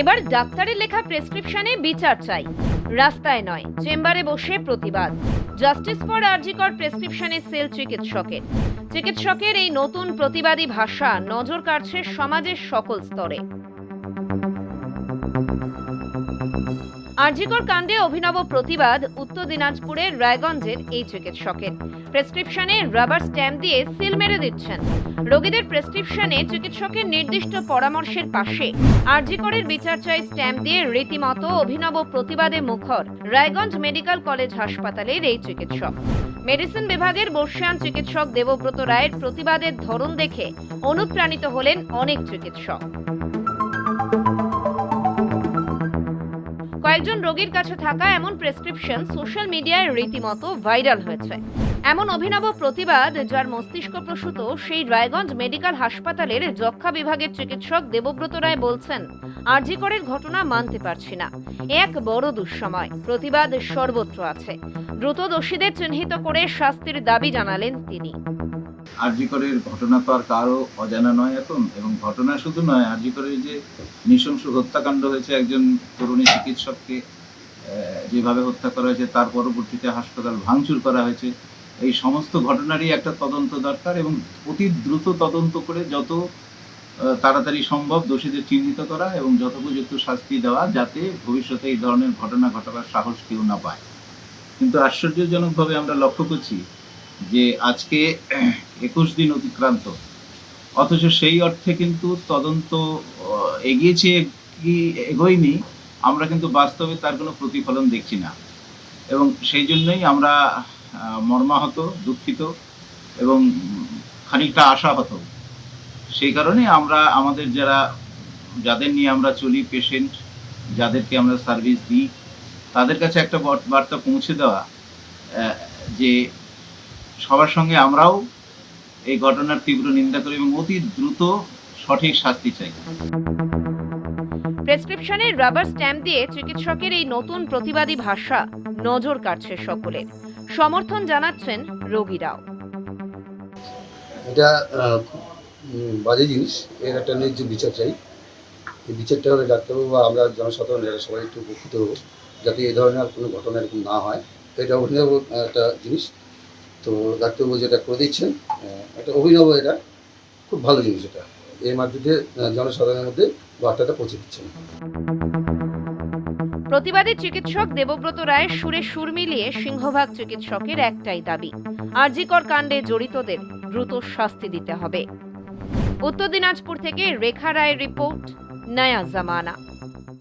এবার ডাক্তারের লেখা প্রেসক্রিপশনে বিচার চাই। রাস্তায় নয়, চেম্বারে বসে প্রতিবাদ। জাস্টিস ফর আরজিকর প্রেসক্রিপশনে সেল চিকিৎসকের। চিকিৎসকের এই নতুন প্রতিবাদী ভাষা নজর কাড়ছে সমাজের সকল স্তরে। আরজিকর কাণ্ডে অভিনব প্রতিবাদ উত্তর দিনাজপুরের রায়গঞ্জের এই চিকিৎসকের। প্রেসক্রিপশনে রাবার স্ট্যাম্প দিয়ে সিল মেরে দিচ্ছেন। রোগীদের প্রেসক্রিপশনে চিকিৎসকের নির্দিষ্ট পরামর্শের পাশে আরজিকরের বিচার চাই স্ট্যাম্প দিয়ে রীতিমতো অভিনব প্রতিবাদে মুখর রায়গঞ্জ মেডিকেল কলেজ হাসপাতালের এই চিকিৎসক। মেডিসিন বিভাগের বর্ষিয়ান চিকিৎসক দেবব্রত রায়ের প্রতিবাদের ধরন দেখে অনুপ্রাণিত হলেন অনেক চিকিৎসক। কয়েকজন রোগীর কাছে থাকা এমন প্রেসক্রিপশন সোশ্যাল মিডিয়ায় রীতিমতো ভাইরাল হয়েছে। এমন অভিনব প্রতিবাদ যার মস্তিষ্ক প্রসূত, সেই রায়গঞ্জ মেডিকেল হাসপাতালের যক্ষা বিভাগের চিকিৎসক দেবব্রত রায় বলছেন আরজিকরের ঘটনা মানতে পারছি না। এক বড় দুঃসময়, প্রতিবাদ সর্বত্র আছে। দ্রুত দোষীদের চিহ্নিত করে শাস্তির দাবি জানালেন তিনি। আরজিকরের ঘটনা তো আর কারও অজানা নয় এখন, এবং ঘটনা শুধু নয় আরজিকরের যে নৃশংস হত্যাকাণ্ড হয়েছে একজন তরুণী চিকিৎসককে যেভাবে হত্যা করা হয়েছে, তার পরবর্তীতে হাসপাতাল ভাঙচুর করা হয়েছে এই সমস্ত ঘটনারই একটা তদন্ত দরকার এবং অতি দ্রুত তদন্ত করে যত তাড়াতাড়ি সম্ভব দোষীদের চিহ্নিত করা এবং যথোপযুক্ত শাস্তি দেওয়া যাতে ভবিষ্যতে এই ধরনের ঘটনা ঘটাবার সাহস কেউ না পায়। কিন্তু আশ্চর্যজনকভাবে আমরা লক্ষ্য করছি যে আজকে একুশ দিন অতিক্রান্ত, অথচ সেই অর্থে কিন্তু তদন্ত এগিয়েছে কি এগোয়নি, আমরা কিন্তু বাস্তবে তার কোনো প্রতিফলন দেখছি না। এবং সেই জন্যই আমরা মর্মাহত, দুঃখিত এবং খানিকটা আশাহত। সেই কারণে আমরা আমাদের যারা, যাদের নিয়ে আমরা চলি পেশেন্ট যাদেরকে আমরা সার্ভিস দিই, তাদের কাছে একটা বর- বার্তা পৌঁছে দেওয়া যে সবার সঙ্গে আমরাও এই ঘটনার তীব্র নিন্দা করি এবং অতি দ্রুত সঠিক শাস্তি চাই। প্রেসক্রিপশনে রাবার স্ট্যাম্প দিয়ে চিকিৎসকের এই নতুন প্রতিবাদী ভাষা নজর কাটছে সকলের সমর্থন জানাচ্ছেন রোগীরাও। এটা বাজে জিনিস। এর একটা ন্যায্য বিচার চাই। এই বিচারটা হলে ডাক্তারবাবু বা আমরা জনসাধারণ এরা সবাই একটু উপকৃত হব, যাতে এই ধরনের কোনো ঘটনা এরকম না হয়। এটা অভিনব একটা জিনিস। তো ডাক্তারবাবু যেটা করে দিচ্ছেন একটা অভিনব এটা। খুব ভালো জিনিস এটা। এর মাধ্যমে জনসাধারণের মধ্যে বার্তাটা পৌঁছে দিচ্ছে। প্রতিবাদী চিকিৎসক দেবব্রত রায়ের সুরে সুর মিলিয়ে সিংহভাগ চিকিৎসকের একটাই দাবি, আরজিকর কাণ্ডে জড়িতদের দ্রুত শাস্তি দিতে হবে। উত্তর দিনাজপুর থেকে রেখা রায়ের রিপোর্ট, নয়া জামানা।